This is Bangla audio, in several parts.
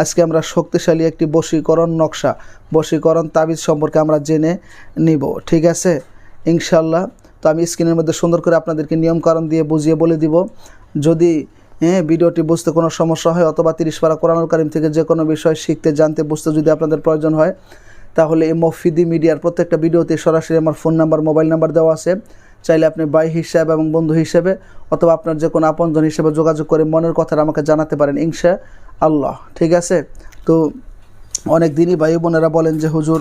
আজকে আমরা শক্তিশালী একটি বশীকরণ নকশা, বশীকরণ তাবিজ সম্পর্কে আমরা জেনে নিব, ঠিক আছে? ইনশাল্লাহ তো আমি স্ক্রিনের মধ্যে সুন্দর করে আপনাদেরকে নিয়মকানুন দিয়ে বুঝিয়ে বলে দিব। যদি হ্যাঁ ভিডিওটি বুঝতে কোনো সমস্যা হয় অথবা তিরিশ পারা কোরআনুল কারিম থেকে যে কোনো বিষয় শিখতে, জানতে, বুঝতে যদি আপনাদের প্রয়োজন হয়, তাহলে এই মফিদি মিডিয়ার প্রত্যেকটা ভিডিওতে সরাসরি আমার ফোন নাম্বার, মোবাইল নাম্বার দেওয়া আছে। চাইলে আপনি ভাই হিসাবে এবং বন্ধু হিসেবে অথবা আপনার যে কোনো আপনজন হিসেবে যোগাযোগ করে মনের কথাটা আমাকে জানাতে পারেন ইনশা আল্লাহ ঠিক আছে? তো অনেক দিনই ভাই বোনেরা বলেন যে, হুজুর,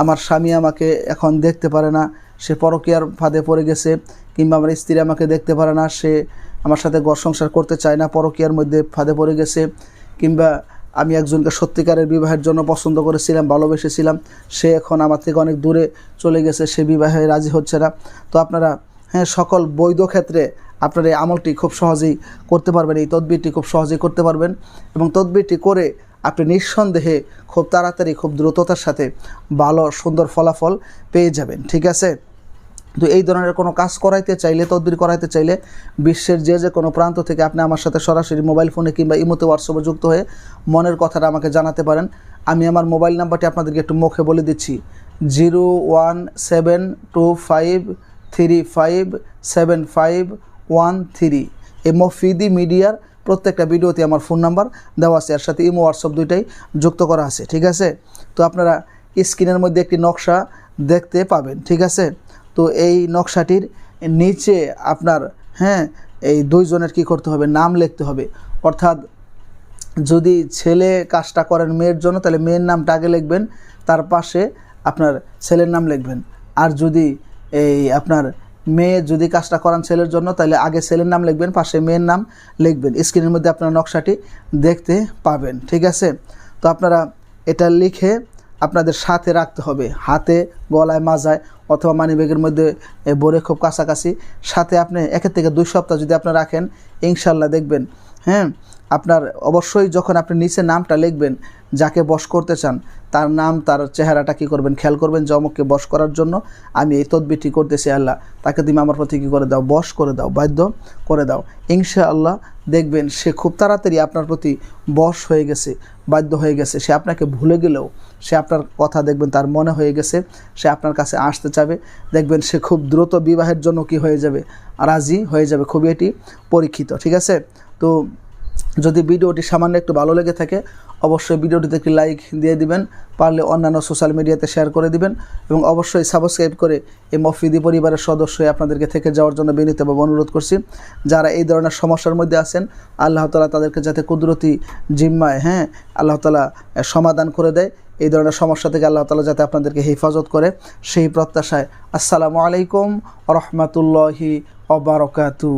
আমার স্বামী আমাকে এখন দেখতে পারে না। সে পরকীয়ার ফাঁদে পড়ে গেছে কিংবা আমার স্ত্রী আমাকে দেখতে পারে না। সে আমার সাথে ঘর সংসার করতে চায় না, পরকীয়ার মধ্যে ফাঁদে পড়ে গেছে কিংবা আমি একজনকে সত্যিকারের বিবাহের জন্য পছন্দ করেছিলাম, ভালোবেসেছিলাম। সে এখন আমার থেকে অনেক দূরে চলে গেছে, সে বিবাহে রাজি হচ্ছে না। তো আপনারা হ্যাঁ সকল বৈধ ক্ষেত্রে আপনারা এই আমলটি খুব সহজেই করতে পারবেন, এই তদবিরটি খুব সহজেই করতে পারবেন এবং তদবিরটি করে আপনি নিঃসন্দেহে খুব তাড়াতাড়ি, খুব দ্রুততার সাথে ভালো, সুন্দর ফলাফল পেয়ে যাবেন, ঠিক আছে? তো এই ধরনের কোনো কাজ করাইতে চাইলে, তদবির করাইতে চাইলে বিশ্বের যে যে কোনো প্রান্ত থেকে আপনি আমার সাথে সরাসরি মোবাইল ফোনে কিংবা ইমোতে হোয়াটসঅ্যাপে যুক্ত হয়ে মনের কথাটা আমাকে জানাতে পারেন। আমি আমার মোবাইল নাম্বারটি আপনাদেরকে একটু মুখে বলে দিচ্ছি। Zero one seven two five three five seven five one three. এই মফিদি মিডিয়ার প্রত্যেকটা ভিডিওতে আমার ফোন নাম্বার দেওয়া আছে এর সাথে ইমো, হোয়াটসঅ্যাপ দুইটাই যুক্ত করা আছে, ঠিক আছে? তো আপনারা স্ক্রিনের মধ্যে একটি নকশা দেখতে পাবেন, ঠিক আছে? তো এই নকশাটির নিচে আপনার হ্যাঁ এই দুইজনের কি করতে হবে? নাম লিখতে হবে। অর্থাৎ যদি ছেলে কাজটা করেন মেয়ের জন্য, তাহলে মেয়ের নামটা আগে লিখবেন, তার পাশে আপনার ছেলের নাম লিখবেন। আর যদি এই আপনার মেয়ে যদি কাজটা করান ছেলের জন্য, তাহলে আগে ছেলের নাম লিখবেন, পাশে মেয়ের নাম লিখবেন। স্ক্রিনের মধ্যে আপনার নকশাটি দেখতে পাবেন, ঠিক আছে? তো আপনারা এটা লিখে আপনাদের সাথে রাখতে হবে। হাতে, গলায়, মাজায় অথবা মানিব্যাগের মধ্যে বরে খুব কাছাকাছি। সাথে আপনি, একের থেকে দুই সপ্তাহ যদি আপনি রাখেন, ইনশাল্লাহ দেখবেন হ্যাঁ? আপনার অবশ্যই যখন আপনি নিচে নামটা লিখবেন, যাকে বশ করতে চান, তার নাম, তার চেহারাটা কী করবেন, খেয়াল করবেন যে অমুককে বশ করার জন্য। আমি এই তদবিরটি করতেছি আল্লাহ, তাকে তুমি আমার প্রতি কী করে দাও? বশ করে দাও, বাধ্য করে দাও। ইনশা আল্লাহ দেখবেন সে খুব তাড়াতাড়ি আপনার প্রতি বশ হয়ে গেছে, বাধ্য হয়ে গেছে। সে আপনাকে ভুলে গেলেও সে আপনার কথা দেখবেন, তার মনে হয়ে গেছে, সে আপনার কাছে আসতে চাবে। দেখবেন সে খুব দ্রুত বিবাহের জন্য কি হয়ে যাবে, রাজি হয়ে যাবে, খুবই এটি পরীক্ষিত, ঠিক আছে? তো যদি ভিডিওটি সামান্য একটু ভালো লেগে থাকে, অবশ্যই ভিডিওটিতে একটি লাইক দিয়ে দিবেন, পারলে অন্যান্য সোশ্যাল মিডিয়াতে শেয়ার করে দিবেন এবং অবশ্যই সাবস্ক্রাইব করে এই মফিদি পরিবারের সদস্য আপনাদেরকে থেকে যাওয়ার জন্য বিনীতভাবে অনুরোধ করছি। যারা এই ধরনের সমস্যার মধ্যে আছেন, আল্লাহ তালা তাদেরকে যাতে কুদরতি জিম্মায় হ্যাঁ আল্লাহ তালা সমাধান করে দেয়। এই ধরনের সমস্যা থেকে আল্লাহ তালা যাতে আপনাদেরকে হেফাজত করে। সেই প্রত্যাশায় আসসালামু আলাইকুম রহমতুল্লাহি অবরকাতু